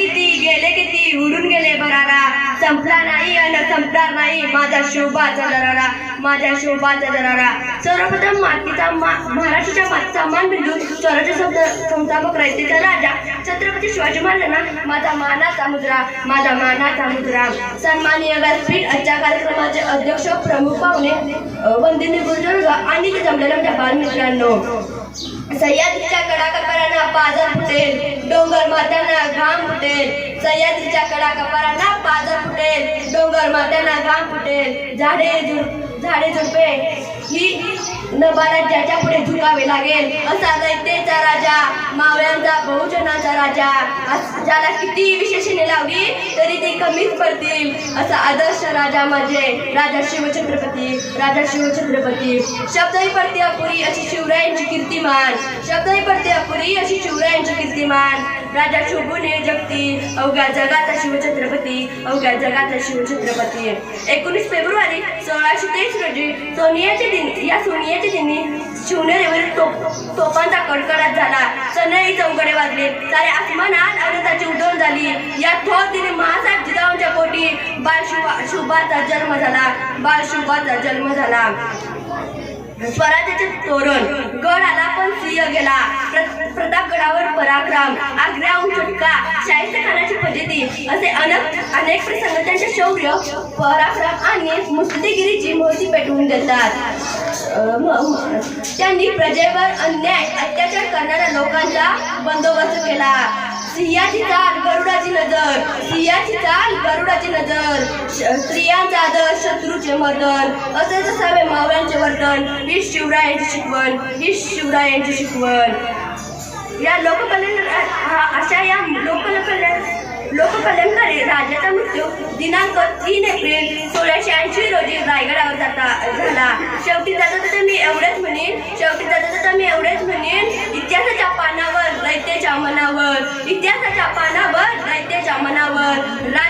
किती गेले किती उडून गेले भरारा संपला नाही अन संपणार नाही माझा शोभाचा दरारा माझ्या शोभाचा दरारा. सर्वप्रथम मातीचा महाराष्ट्राच्या मातीचा मान बिंदू स्वराज्य संस्थापक रयतेचा राजा छत्रपती शिवाजी महाराजांना माझा मानाचा मुद्रा माझा मानाचा मुद्रा. सन्माननीय व्यासपीठ आजच्या कार्यक्रमाचे अध्यक्ष प्रमुख पाहुणे वंदिनी गुरुदुर्ग आणि ते जमलेल्या बालमित्रांनो सह्याद्रीच्या कडाकडा पाजर फुटेल. डोंगर मात्यांना घाम फुटेल. सह्याद्रीच्या कडाकपारांना पाजर फुटेल. डोंगर मात्यांना घाम फुटेल. झाडे झुड झाडे झुडपे. ही नबाला ज्याच्या पुढे झुकावे लागेल असा दैत्याचा राजा मावळ्यांचा बहुजनाचा राजा ज्याला किती विशेषणे लावली तरी ती कमीच पडतील असा आदर्श राजा माझे राजा शिवछत्रपती राजा शिवछत्रपती. शब्दही पडते अपुरी अशी शिवरायांची कीर्तिमान शब्दही पडते अपुरी अशी शिवरायांची कीर्तिमान. राजा शोभूने जगती अवघ्या जगाचा शिवछत्रपती अवघ्या जगाचा शिवछत्रपती एकोणीस फेब्रुवारी सोळाशे तेवीस रोजी सोनियाचे दिन या सोनियाचे दिनी शिवनेरीवर तोप तोफांचा कडकडाट झाला. सनई चौकडे वाजले. सारे आसमानात आनंदाची उडवण झाली. या थोर दिनी महासाहेब जिजाऊंच्या पोटी बाळ शुभाचा जन्म झाला. बाळ शुभाचा जन्म झाला. स्वराज्याचे तोरण गड आला पण सिंह गेला. काम आग्र्याहून सुटका शाहिस्त खानाची फजिती असे अनेक अनेक प्रसंग त्यांचे शौर्य पराक्रम आणि मुस्लिगिरीची मोहती पेटवून देतात. त्यांनी प्रजेवर अन्याय अत्याचार करणाऱ्या लोकांचा बंदोबस्त केला. सिंहाची चाल गरुडाची नजर सिंहाची चाल गरुडाची नजर श- स्त्रियांचा आदर शत्रूचे मर्दन असेच असावे मावळ्यांचे वर्तन ही शिवरायांची शिकवण ही शिवरायांची शिकवण. या लोककल्याण हा- अशा या लोककल्याण लोककल्याणकारी राजाचा मृत्यू दिनांक तीन एप्रिल सोळाशे ऐंशी रोजी रायगडावर जाता झाला. शेवटी जाता जाता मी एवढेच म्हणेन शेवटी जाता जाता मी एवढेच म्हणेन इतिहासाच्या पानावर दैत्याच्या मनावर इतिहासाच्या पानावर दैत्याच्या मनावर राज्य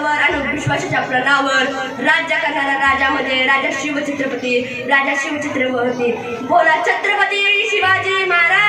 मातीच्या आणि विश्वासाच्या प्रणावर राज्य करणारा राजामध्ये राजा शिवछत्रपती राजा शिवछत्रपती. बोला छत्रपती शिवाजी महाराज!